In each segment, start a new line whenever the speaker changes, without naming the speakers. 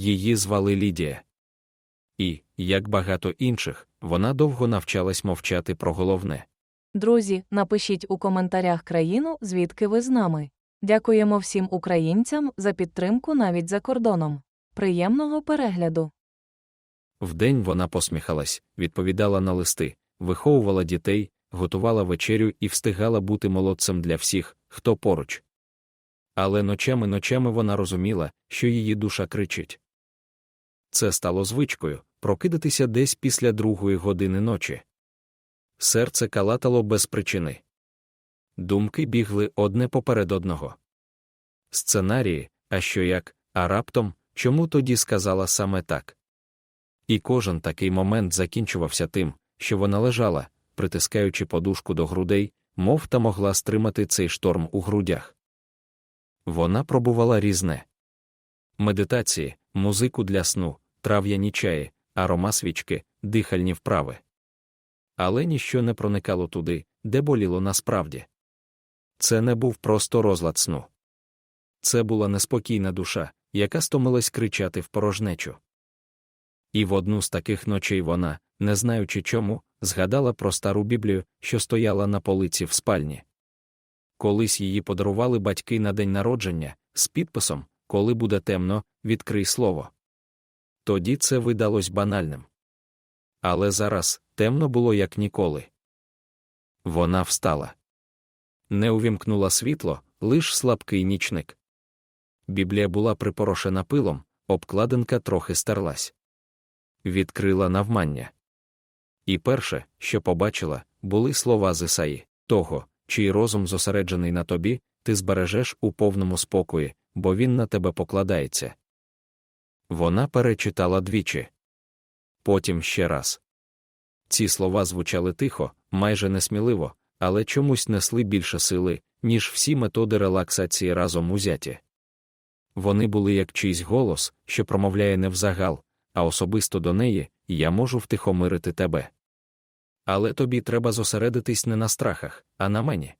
її звали Лідія. І, як багато інших, вона довго навчалась мовчати про головне.
Друзі, напишіть у коментарях країну, звідки ви з нами. Дякуємо всім українцям за підтримку навіть за кордоном. Приємного перегляду!
Вдень вона посміхалась, відповідала на листи, виховувала дітей, готувала вечерю і встигала бути молодцем для всіх, хто поруч. Але ночами ночами вона розуміла, що її душа кричить. Це стало звичкою прокидатися десь після другої години ночі. Серце калатало без причини. Думки бігли одне поперед одного. Сценарії, а що як, а раптом, чому тоді сказала саме так? І кожен такий момент закінчувався тим, що вона лежала, притискаючи подушку до грудей, мов та могла стримати цей шторм у грудях. Вона пробувала різне медитації, музику для сну, трав'яні чаї, арома свічки, дихальні вправи. Але ніщо не проникало туди, де боліло насправді. Це не був просто розлад сну. Це була неспокійна душа, яка стомилась кричати в порожнечу. І в одну з таких ночей вона, не знаючи чому, згадала про стару Біблію, що стояла на полиці в спальні. Колись її подарували батьки на день народження з підписом Коли буде темно, відкрий слово. Тоді це видалось банальним. Але зараз темно було як ніколи. Вона встала. Не увімкнула світло, лиш слабкий нічник. Біблія була припорошена пилом, обкладинка трохи стерлась. Відкрила навмання. І перше, що побачила, були слова з Ісаї, того, чий розум зосереджений на тобі, ти збережеш у повному спокої, бо він на тебе покладається. Вона перечитала двічі. Потім ще раз. Ці слова звучали тихо, майже несміливо, але чомусь несли більше сили, ніж всі методи релаксації разом узяті. Вони були як чийсь голос, що промовляє не взагал, а особисто до неї я можу втихомирити тебе. Але тобі треба зосередитись не на страхах, а на мені.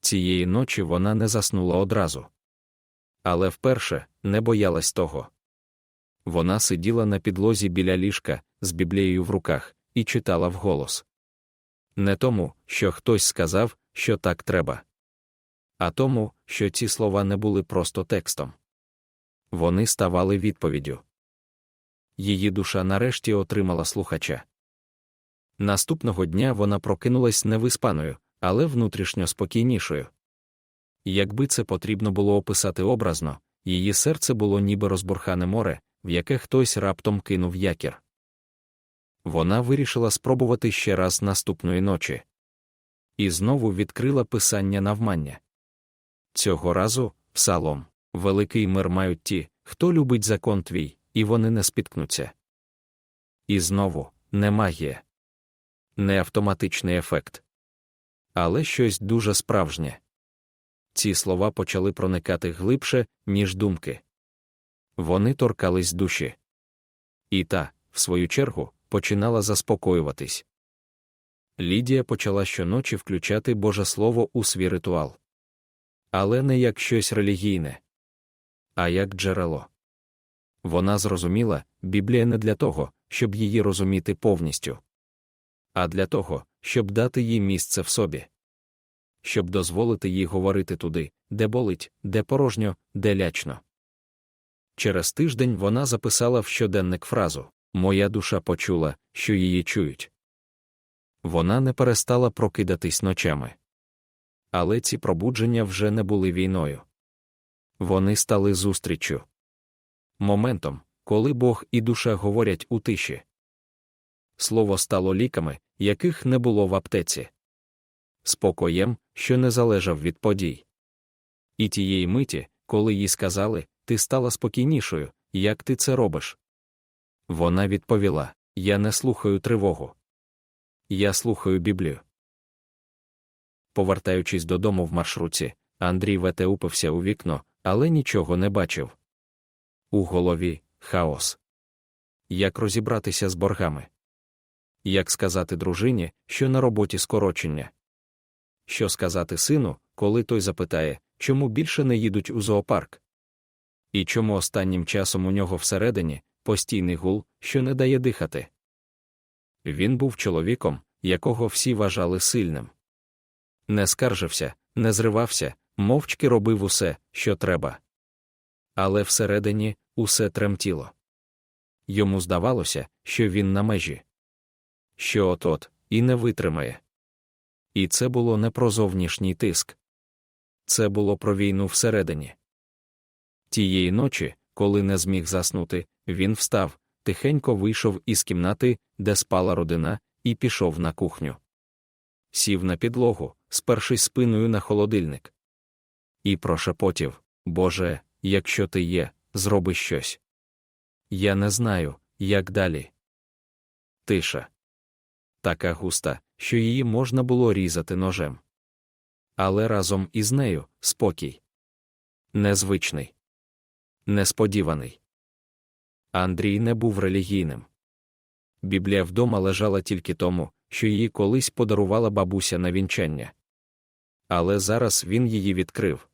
Цієї ночі вона не заснула одразу. Але вперше не боялась того. Вона сиділа на підлозі біля ліжка з біблією в руках і читала вголос. Не тому, що хтось сказав, що так треба, а тому, що ці слова не були просто текстом. Вони ставали відповіддю. Її душа нарешті отримала слухача. Наступного дня вона прокинулась невиспаною, але внутрішньо спокійнішою. Якби це потрібно було описати образно, її серце було ніби розбурхане море, в яке хтось раптом кинув якір. Вона вирішила спробувати ще раз наступної ночі. І знову відкрила писання навмання. Цього разу, псалом, великий мир мають ті, хто любить закон твій, і вони не спіткнуться. І знову не магія, не автоматичний ефект, але щось дуже справжнє. Ці слова почали проникати глибше, ніж думки. Вони торкались душі. І та, в свою чергу, починала заспокоюватись. Лідія почала щоночі включати Боже Слово у свій ритуал. Але не як щось релігійне, а як джерело. Вона зрозуміла, Біблія не для того, щоб її розуміти повністю, а для того, щоб дати їй місце в собі, щоб дозволити їй говорити туди, де болить, де порожньо, де лячно. Через тиждень вона записала в щоденник фразу Моя душа почула, що її чують. Вона не перестала прокидатись ночами. Але ці пробудження вже не були війною. Вони стали зустріччю. Моментом, коли Бог і душа говорять у тиші. Слово стало ліками, яких не було в аптеці, спокоєм, що не залежав від подій. І тієї миті, коли їй сказали, ти стала спокійнішою, як ти це робиш. Вона відповіла: Я не слухаю тривогу. Я слухаю Біблію. Повертаючись додому в маршрутці, Андрій вете упився у вікно, але нічого не бачив. У голові хаос. Як розібратися з боргами? Як сказати дружині, що на роботі скорочення? Що сказати сину, коли той запитає, чому більше не їдуть у зоопарк? І чому останнім часом у нього всередині постійний гул, що не дає дихати? Він був чоловіком, якого всі вважали сильним. Не скаржився, не зривався, мовчки робив усе, що треба. Але всередині усе тремтіло. Йому здавалося, що він на межі, що от-от і не витримає. І це було не про зовнішній тиск. Це було про війну всередині. Тієї ночі, коли не зміг заснути, він встав, тихенько вийшов із кімнати, де спала родина, і пішов на кухню. Сів на підлогу, спершись спиною на холодильник. І прошепотів Боже, якщо ти є, зроби щось. Я не знаю, як далі. Тиша. Така густа, що її можна було різати ножем. Але разом із нею спокій. Незвичний. Несподіваний. Андрій не був релігійним. Біблія вдома лежала тільки тому, що її колись подарувала бабуся на вінчання. Але зараз він її відкрив.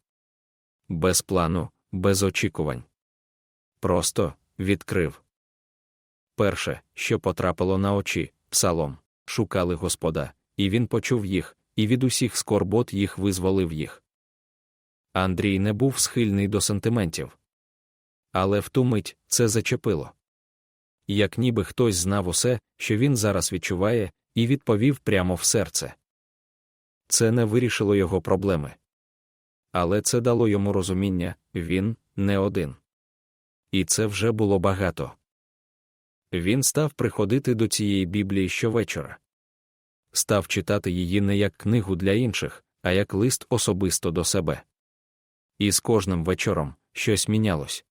Без плану, без очікувань. Просто відкрив. Перше, що потрапило на очі, псалом, шукали Господа, і він почув їх, і від усіх скорбот їх визволив їх. Андрій не був схильний до сентиментів. Але в ту мить це зачепило. Як ніби хтось знав усе, що він зараз відчуває, і відповів прямо в серце. Це не вирішило його проблеми. Але це дало йому розуміння він не один. І це вже було багато. Він став приходити до цієї Біблії щовечора. Став читати її не як книгу для інших, а як лист особисто до себе. І з кожним вечором щось мінялось.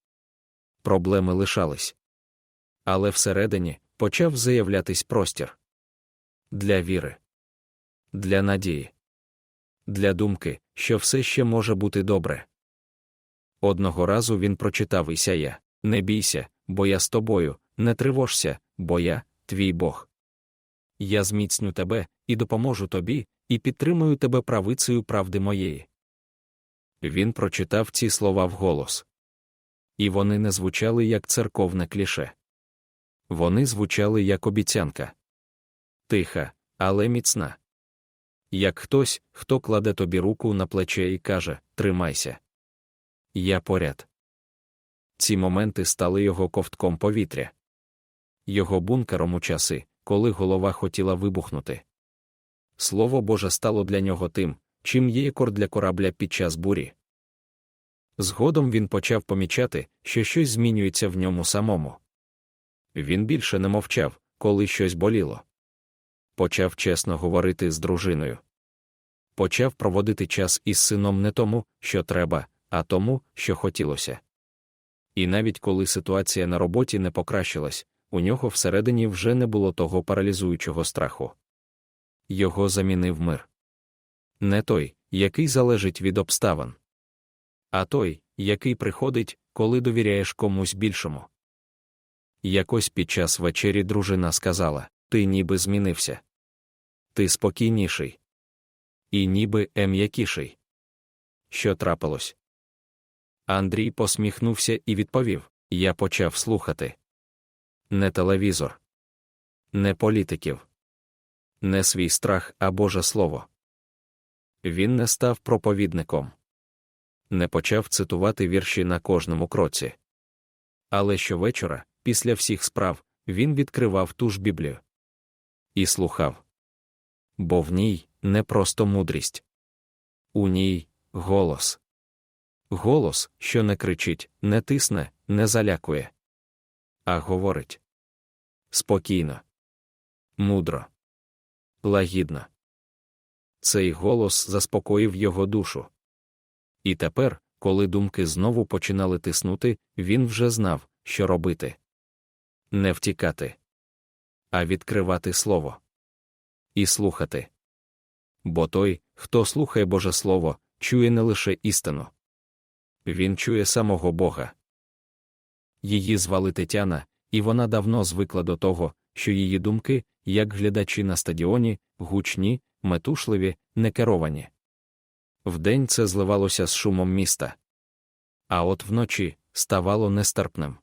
Проблеми лишались. Але всередині почав заявлятись простір для віри, для надії, для думки, що все ще може бути добре. Одного разу він прочитав Ісая Не бійся, бо я з тобою, не тривожся, бо я твій Бог. Я зміцню тебе і допоможу тобі, і підтримую тебе правицею правди моєї. Він прочитав ці слова вголос. І вони не звучали як церковне кліше. Вони звучали як обіцянка. Тиха, але міцна. Як хтось, хто кладе тобі руку на плече і каже Тримайся. Я поряд. Ці моменти стали його ковтком повітря, його бункером у часи, коли голова хотіла вибухнути. Слово Боже стало для нього тим, чим є якор для корабля під час бурі. Згодом він почав помічати, що щось змінюється в ньому самому. Він більше не мовчав, коли щось боліло. Почав чесно говорити з дружиною. Почав проводити час із сином не тому, що треба, а тому, що хотілося. І навіть коли ситуація на роботі не покращилась, у нього всередині вже не було того паралізуючого страху. Його замінив мир. Не той, який залежить від обставин, а той, який приходить, коли довіряєш комусь більшому. Якось під час вечері дружина сказала Ти ніби змінився. Ти спокійніший. І ніби ем'якіший. Що трапилось? Андрій посміхнувся і відповів Я почав слухати. Не телевізор, не політиків, не свій страх, а Боже Слово. Він не став проповідником, не почав цитувати вірші на кожному кроці. Але щовечора, після всіх справ, він відкривав ту ж Біблію і слухав. Бо в ній не просто мудрість, у ній голос. Голос, що не кричить, не тисне, не залякує, а говорить спокійно, мудро, лагідно. Цей голос заспокоїв його душу. І тепер, коли думки знову починали тиснути, він вже знав, що робити не втікати, а відкривати слово і слухати. Бо той, хто слухає Боже Слово, чує не лише істину, він чує самого Бога. Її звали Тетяна, і вона давно звикла до того, що її думки, як глядачі на стадіоні, гучні, метушливі, некеровані. Вдень це зливалося з шумом міста. А от вночі ставало нестерпним.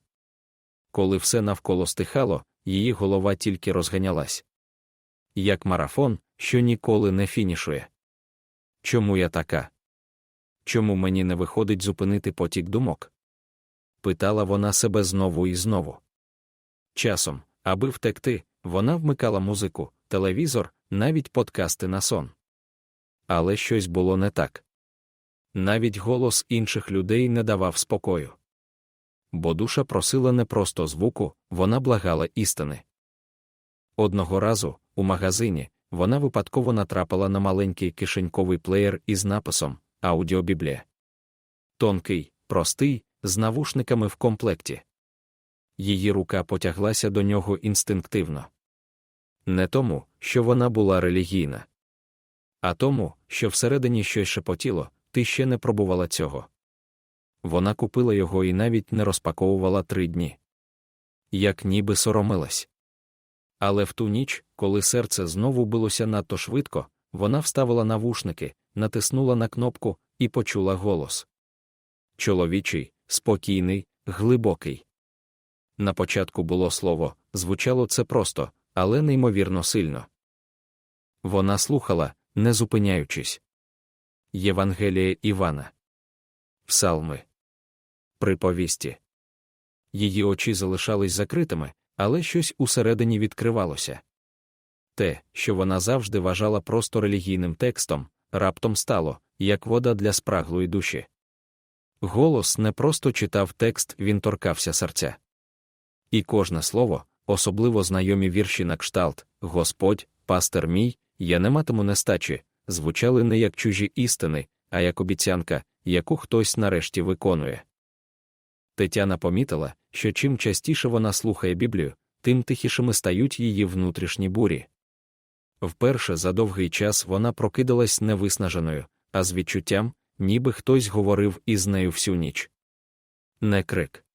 Коли все навколо стихало, її голова тільки розганялась. Як марафон, що ніколи не фінішує. Чому я така? Чому мені не виходить зупинити потік думок? Питала вона себе знову і знову. Часом, аби втекти, вона вмикала музику, телевізор, навіть подкасти на сон. Але щось було не так. Навіть голос інших людей не давав спокою. Бо душа просила не просто звуку, вона благала істини. Одного разу, у магазині, вона випадково натрапила на маленький кишеньковий плеєр із написом Аудіобіблія. Тонкий, простий, з навушниками в комплекті. Її рука потяглася до нього інстинктивно. Не тому, що вона була релігійна, а тому, що всередині щось шепотіло, ти ще не пробувала цього. Вона купила його і навіть не розпаковувала три дні. Як ніби соромилась. Але в ту ніч, коли серце знову билося надто швидко, вона вставила навушники, натиснула на кнопку і почула голос. Чоловічий, спокійний, глибокий. На початку було слово, звучало це просто, але неймовірно сильно. Вона слухала, не зупиняючись. Євангеліє Івана. Псалми. Приповісті. Її очі залишались закритими, але щось усередині відкривалося. Те, що вона завжди вважала просто релігійним текстом, раптом стало, як вода для спраглої душі. Голос не просто читав текст, він торкався серця. І кожне слово, особливо знайомі вірші на кшталт Господь, пастир мій, я не матиму нестачі, звучали не як чужі істини, а як обіцянка, яку хтось нарешті виконує. Тетяна помітила, що чим частіше вона слухає Біблію, тим тихішими стають її внутрішні бурі. Вперше за довгий час вона прокидалась не виснаженою, а з відчуттям, ніби хтось говорив із нею всю ніч. Не крик,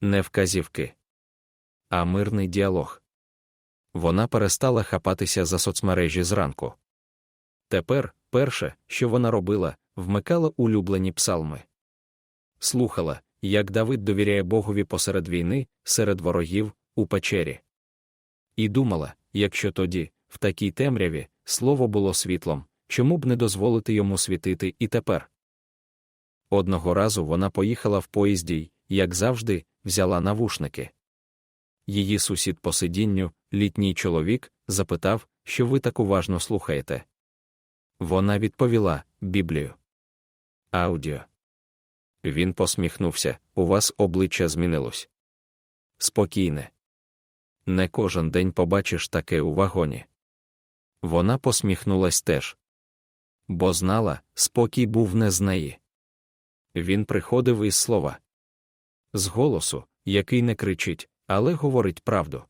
не вказівки, а мирний діалог. Вона перестала хапатися за соцмережі зранку. Тепер, перше, що вона робила, вмикала улюблені псалми. Слухала, як Давид довіряє Богові посеред війни, серед ворогів, у печері. І думала, якщо тоді, в такій темряві, слово було світлом, чому б не дозволити йому світити і тепер. Одного разу вона поїхала в поїзді й, як завжди, взяла навушники. Її сусід по сидінню, літній чоловік, запитав, що ви так уважно слухаєте. Вона відповіла Біблію. Аудіо. Він посміхнувся, у вас обличчя змінилось. Спокійне. Не кожен день побачиш таке у вагоні. Вона посміхнулась теж. Бо знала, спокій був не з неї. Він приходив із слова. З голосу, який не кричить, але говорить правду.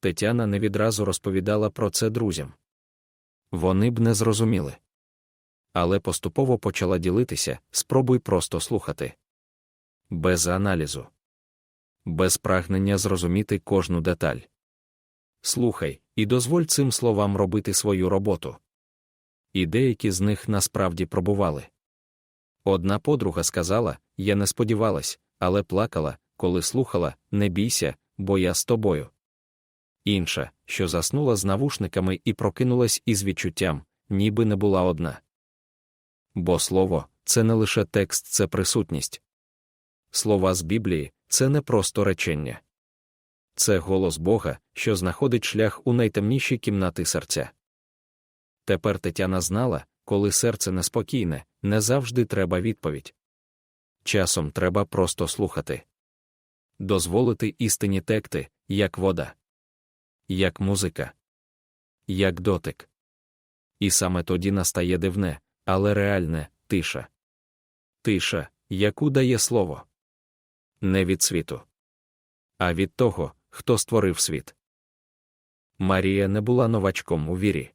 Тетяна не відразу розповідала про це друзям. Вони б не зрозуміли. Але поступово почала ділитися, спробуй просто слухати. Без аналізу. Без прагнення зрозуміти кожну деталь. Слухай, і дозволь цим словам робити свою роботу. І деякі з них насправді пробували. Одна подруга сказала я не сподівалась, але плакала, коли слухала не бійся, бо я з тобою. Інша, що заснула з навушниками і прокинулась із відчуттям, ніби не була одна. Бо слово це не лише текст, це присутність. Слова з Біблії це не просто речення. Це голос Бога, що знаходить шлях у найтемніші кімнати серця. Тепер Тетяна знала, коли серце неспокійне, не завжди треба відповідь. Часом треба просто слухати, дозволити істині текти, як вода, як музика, як дотик. І саме тоді настає дивне, але реальне тиша. Тиша, яку дає слово. Не від світу, а від того, хто створив світ. Марія не була новачком у вірі.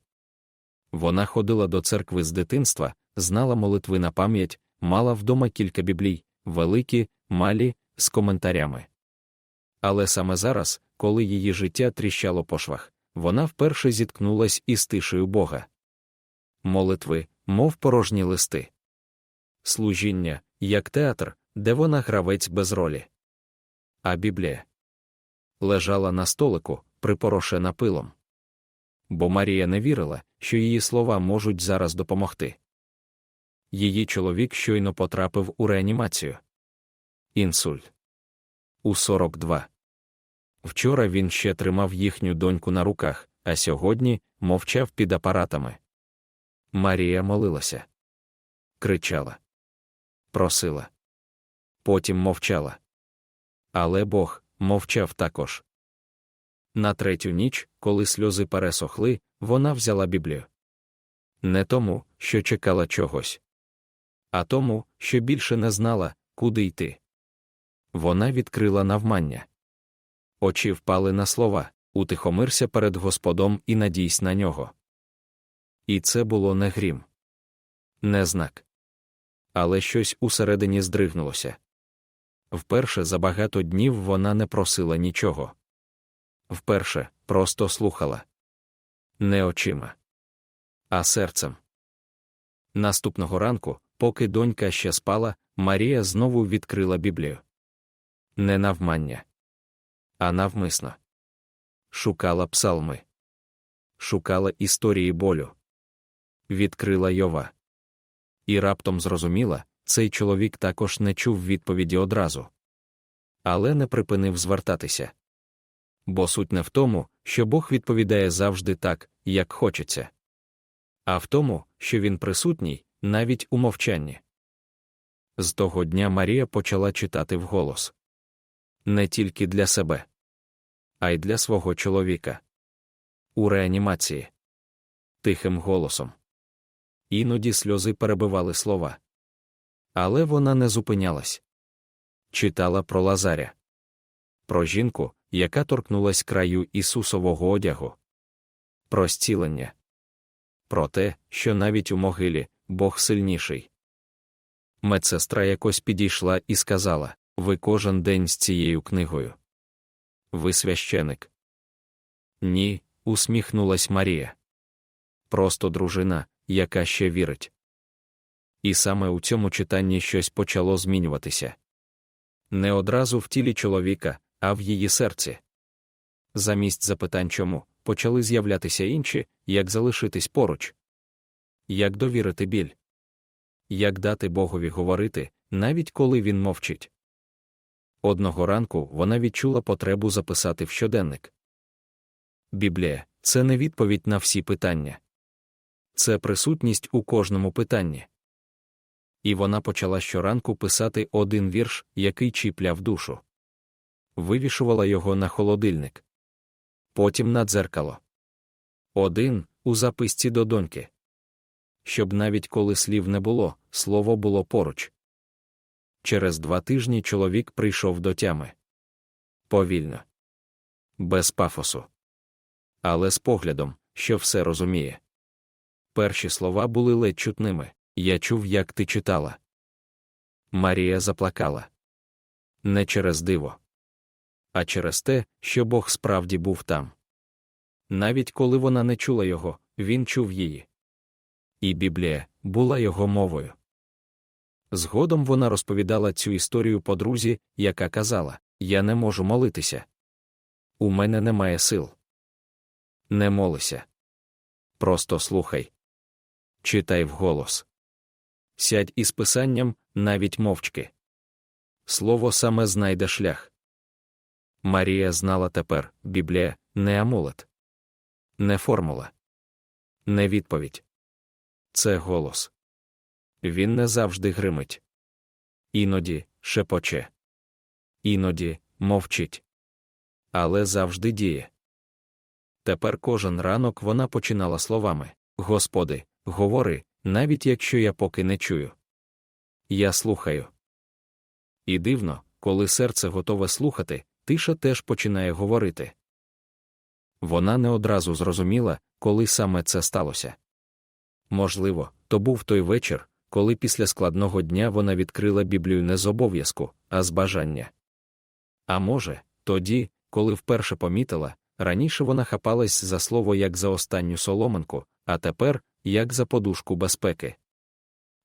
Вона ходила до церкви з дитинства, знала молитви на пам'ять, мала вдома кілька біблій, великі, малі, з коментарями. Але саме зараз, коли її життя тріщало по швах, вона вперше зіткнулась із тишею Бога. Молитви, мов порожні листи. Служіння, як театр, де вона гравець без ролі. А Біблія лежала на столику, припорошена пилом. Бо Марія не вірила, що її слова можуть зараз допомогти. Її чоловік щойно потрапив у реанімацію. Інсульт. У 42. Вчора він ще тримав їхню доньку на руках, а сьогодні мовчав під апаратами. Марія молилася, кричала, просила. Потім мовчала. Але Бог мовчав також. На третю ніч, коли сльози пересохли, вона взяла Біблію. Не тому, що чекала чогось, а тому, що більше не знала, куди йти. Вона відкрила навмання. Очі впали на слова утихомирся перед Господом і надійсь на нього. І це було не грім, не знак. Але щось усередині здригнулося. Вперше за багато днів вона не просила нічого. Вперше просто слухала. Не очима, а серцем. Наступного ранку, поки донька ще спала, Марія знову відкрила Біблію. Не навмання, а навмисно. Шукала псалми, шукала історії болю, відкрила Йова. І раптом зрозуміла, цей чоловік також не чув відповіді одразу. Але не припинив звертатися. Бо суть не в тому, що Бог відповідає завжди так, як хочеться, а в тому, що він присутній, навіть у мовчанні. З того дня Марія почала читати вголос не тільки для себе, а й для свого чоловіка. У реанімації тихим голосом. Іноді сльози перебивали слова. Але вона не зупинялась. Читала про Лазаря, про жінку, яка торкнулась краю Ісусового одягу, про зцілення, про те, що навіть у могилі Бог сильніший. Медсестра якось підійшла і сказала Ви кожен день з цією книгою. Ви священик. Ні, усміхнулась Марія. Просто дружина, яка ще вірить. І саме у цьому читанні щось почало змінюватися. Не одразу в тілі чоловіка, а в її серці. Замість запитань чому, почали з'являтися інші, як залишитись поруч, як довірити біль, як дати Богові говорити, навіть коли він мовчить. Одного ранку вона відчула потребу записати в щоденник. Біблія це не відповідь на всі питання, це присутність у кожному питанні. І вона почала щоранку писати один вірш, який чіпляв душу. Вивішувала його на холодильник. Потім на дзеркало. Один у записці до доньки. Щоб навіть коли слів не було, слово було поруч. Через два тижні чоловік прийшов до тями. Повільно, без пафосу. Але з поглядом, що все розуміє. Перші слова були ледь чутними. Я чув, як ти читала. Марія заплакала. Не через диво, а через те, що Бог справді був там. Навіть коли вона не чула його, він чув її. І Біблія була його мовою. Згодом вона розповідала цю історію подрузі, яка казала: Я не можу молитися. У мене немає сил. Не молися. Просто слухай. Читай вголос. Сядь із писанням, навіть мовчки. Слово саме знайде шлях. Марія знала тепер Біблія не амулет, не формула, не відповідь. Це голос. Він не завжди гримить. Іноді шепоче. Іноді мовчить. Але завжди діє. Тепер кожен ранок вона починала словами Господи, говори, навіть якщо я поки не чую. Я слухаю. І дивно, коли серце готове слухати, тиша теж починає говорити. Вона не одразу зрозуміла, коли саме це сталося. Можливо, то був той вечір, коли після складного дня вона відкрила Біблію не з обов'язку, а з бажання. А може, тоді, коли вперше помітила, раніше вона хапалась за слово як за останню соломинку, а тепер як за подушку безпеки.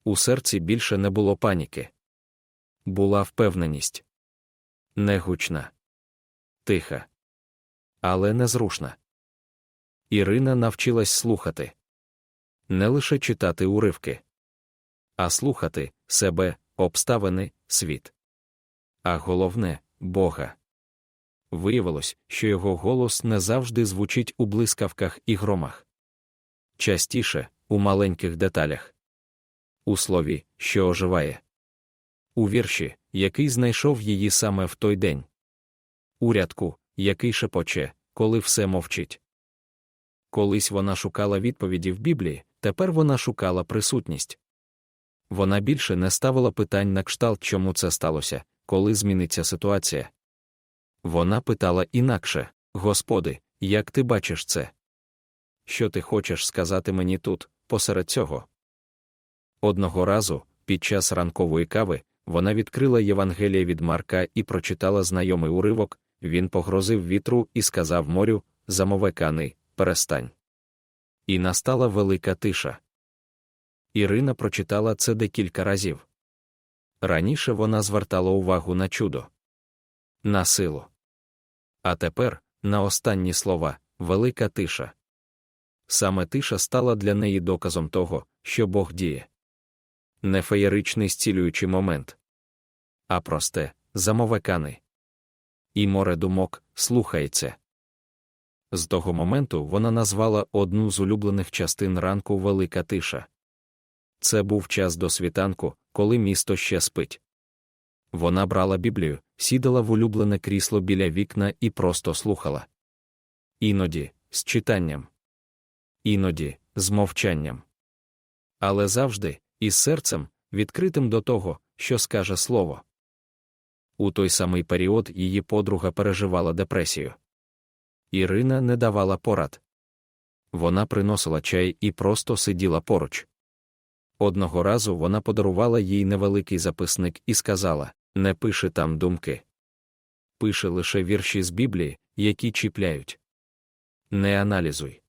У серці більше не було паніки. була впевненість. Негучна, тиха, але незрушна. Ірина навчилась слухати. Не лише читати уривки, а слухати себе, обставини, світ. А головне Бога. Виявилось, що його голос не завжди звучить у блискавках і громах. Частіше у маленьких деталях, у слові, що оживає, у вірші, який знайшов її саме в той день, у рядку, який шепоче, коли все мовчить. Колись вона шукала відповіді в Біблії, тепер вона шукала присутність. Вона більше не ставила питань на кшталт, чому це сталося, коли зміниться ситуація. Вона питала інакше Господи, як ти бачиш це? Що ти хочеш сказати мені тут, посеред цього? Одного разу, під час ранкової кави, вона відкрила Євангеліє від Марка і прочитала знайомий уривок, він погрозив вітру і сказав морю, замове кани, перестань. І настала велика тиша. Ірина прочитала це декілька разів. Раніше вона звертала увагу на чудо, на силу. А тепер, на останні слова, велика тиша. Саме тиша стала для неї доказом того, що Бог діє. Не феєричний зцілюючий момент, а просте, замовекани. І море думок слухається. З того моменту вона назвала одну з улюблених частин ранку Велика тиша. Це був час до світанку, коли місто ще спить. Вона брала Біблію, сідала в улюблене крісло біля вікна і просто слухала. Іноді з читанням, іноді з мовчанням. Але завжди із серцем, відкритим до того, що скаже слово. У той самий період її подруга переживала депресію. Ірина не давала порад. Вона приносила чай і просто сиділа поруч. Одного разу вона подарувала їй невеликий записник і сказала не пиши там думки. Пиши лише вірші з Біблії, які чіпляють. Не аналізуй.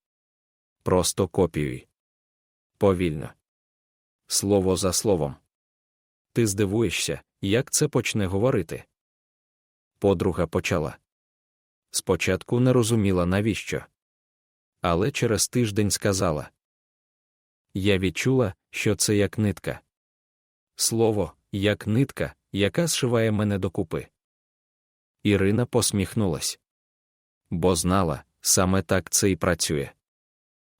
Просто копіюй. Повільно. Слово за словом. Ти здивуєшся, як це почне говорити. Подруга почала. Спочатку не розуміла, навіщо. Але через тиждень сказала Я відчула, що це як нитка. Слово, як нитка, яка зшиває мене докупи. Ірина посміхнулась. Бо знала, саме так це і працює.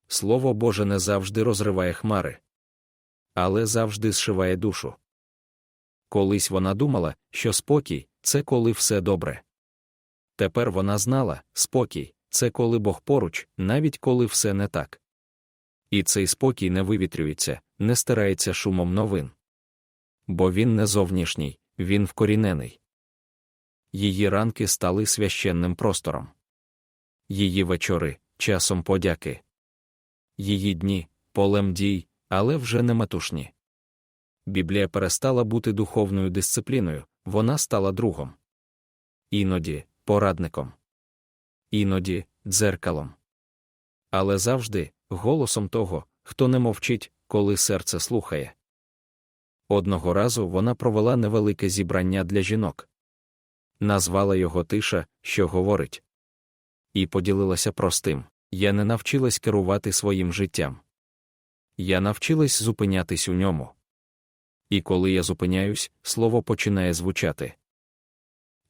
Слово Боже не завжди розриває хмари, але завжди зшиває душу. Колись вона думала, що спокій це коли все добре. Тепер вона знала, спокій це коли Бог поруч, навіть коли все не так. І цей спокій не вивітрюється, не стирається шумом новин. Бо він не зовнішній, він вкорінений. Її ранки стали священним простором. Її вечори часом подяки. Її дні полем дій, але вже не матушні. Біблія перестала бути духовною дисципліною, вона стала другом. Іноді порадником. Іноді дзеркалом. Але завжди голосом того, хто не мовчить, коли серце слухає. Одного разу вона провела невелике зібрання для жінок, назвала його тиша, що говорить, і поділилася простим я не навчилась керувати своїм життям. Я навчилась зупинятись у ньому. І коли я зупиняюсь, слово починає звучати.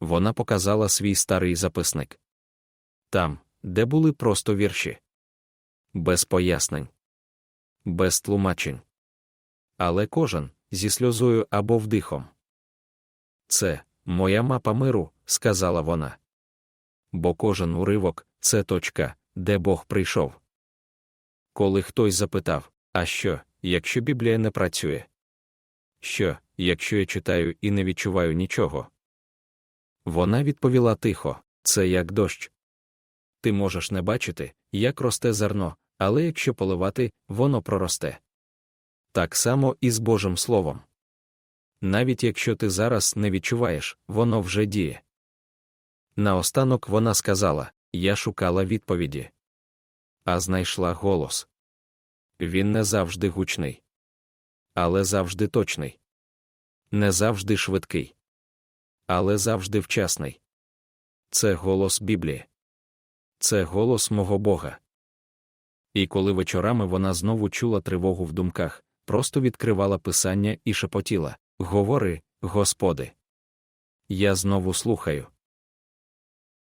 Вона показала свій старий записник там, де були просто вірші, без пояснень, без тлумачень. Але кожен зі сльозою або вдихом. Це моя мапа миру, сказала вона. Бо кожен уривок це точка, де Бог прийшов. Коли хтось запитав, а що, якщо Біблія не працює? Що, якщо я читаю і не відчуваю нічого? Вона відповіла тихо це як дощ. Ти можеш не бачити, як росте зерно, але якщо поливати, воно проросте. Так само і з Божим Словом. Навіть якщо ти зараз не відчуваєш, воно вже діє. Наостанок вона сказала Я шукала відповіді, а знайшла голос. Він не завжди гучний, але завжди точний, не завжди швидкий, але завжди вчасний. Це голос Біблії. Це голос мого Бога. І коли вечорами вона знову чула тривогу в думках, просто відкривала писання і шепотіла Говори, Господи. Я знову слухаю.